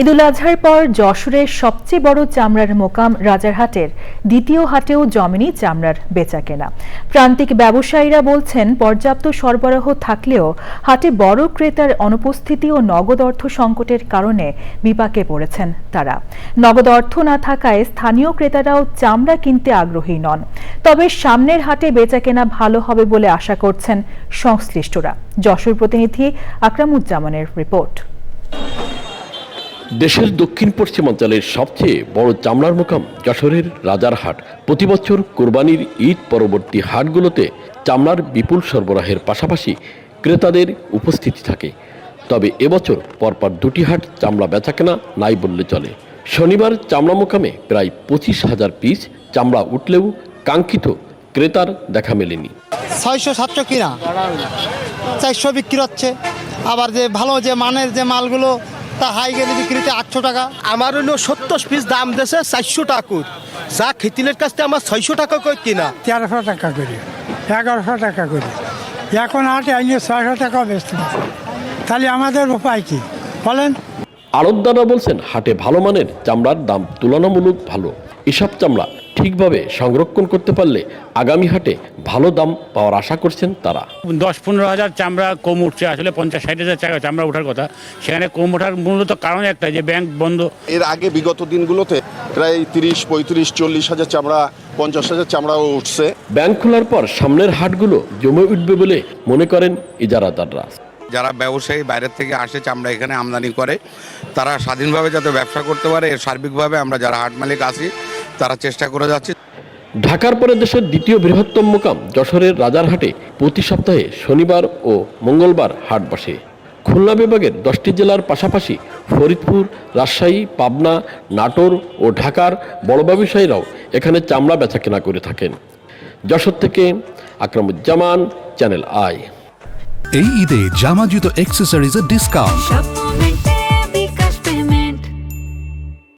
ঈদুল আজহার পর যশোরের সবচেয়ে বড় চামড়ার মোকাম রাজারহাটের দ্বিতীয় হাটেও জমেনি চামড়ার বেচাকেনা। প্রান্তিক ব্যবসায়ীরা বলছেন, পর্যাপ্ত সরবরাহ থাকলেও হাটে বড় ক্রেতার অনুপস্থিতি ও নগদ অর্থ সংকটের কারণে বিপাকে পড়েছেন তারা। নগদ অর্থ না থাকায় স্থানীয় ক্রেতারাও চামড়া কিনতে আগ্রহী নন। তবে সামনের হাটে বেচাকেনা ভালো হবে বলে আশা করছেন সংশ্লিষ্টরা। যশোর প্রতিনিধি আকরামুজ্জামানের রিপোর্ট। দেশের দক্ষিণ পশ্চিমাঞ্চলের সবচেয়ে বড় চামড়ার মোকাম যশোরের রাজারহাট। প্রতি বছর কোরবানির ঈদ পরবর্তী হাটগুলোতে চামড়ার বিপুল সরবরাহের পাশাপাশি ক্রেতাদের উপস্থিতি থাকে। তবে এবছর পরপর দুটি হাট চামড়া বেচাকেনা নাই বললে চলে। শনিবার চামড়া মোকামে প্রায় পঁচিশ হাজার পিস চামড়া উঠলেও কাঙ্ক্ষিত ক্রেতার দেখা মেলেনি। ছয়শো সাতশো কিনা, চারশো বিক্রি হচ্ছে। আবার যে ভালো যে মানের যে মালগুলো তা হাই গেলে বিক্রিতে আটশো টাকা আমার হলো সত্তর পিস দাম দেশে চারশো টাকা। যা খেতিলের কাছ থেকে আমার ছয়শো টাকা করে কিনা? তেরোশো টাকা করে এগারোশো টাকা করে। এখন আটে আইনে ছয়শো টাকা বেচতে তাহলে আমাদের উপায় কি? বলেন। আড়তদাররা বলছেন হাটে ভালো মানের চামড়ার দাম তুলনামূলক ভালো। এসব চামড়া ঠিকভাবে সংরক্ষণ করতে পারলে আগামী হাটে ভালো দাম পাওয়ার আশা করছেন তারা। দশ পনেরো হাজার চামড়া কম উঠছে আসলে পঞ্চাশ ষাট হাজার টাকা চামড়া ওঠার কথা। সেখানে কম ওঠার মূলত কারণ একটা যে ব্যাংক বন্ধ। এর আগে বিগত দিনগুলোতে প্রায় তিরিশ পঁয়ত্রিশ চল্লিশ হাজার চামড়া পঞ্চাশ হাজার চামড়াও উঠছে। ব্যাংক খোলার পর সামনের হাটগুলো জমে উঠবে বলে মনে করেন ইজারাদাররা। যারা ব্যবসায়ী বাইরের থেকে আসে চামড়া এখানে আমদানি করে তারা স্বাধীনভাবে যাতে ব্যবসা করতে পারে সার্বিকভাবে আমরা যারা হাট মালিক আছি তারা চেষ্টা করে যাচ্ছে। ঢাকার পরে দেশের দ্বিতীয় বৃহত্তম মোকাম যশোরের রাজারহাটে প্রতি সপ্তাহে শনিবার ও মঙ্গলবার হাট বসে। খুলনা বিভাগের দশটি জেলার পাশাপাশি ফরিদপুর রাজশাহী পাবনা নাটোর ও ঢাকার বড় ব্যবসায়ীরাও এখানে চামড়া বেচাকেনা করে থাকেন। যশোর থেকে আকরামুজ্জামান চ্যানেল আই। এই ঈদে জামা জুতো অ্যাক্সেসরিজের ডিসকাউন্ট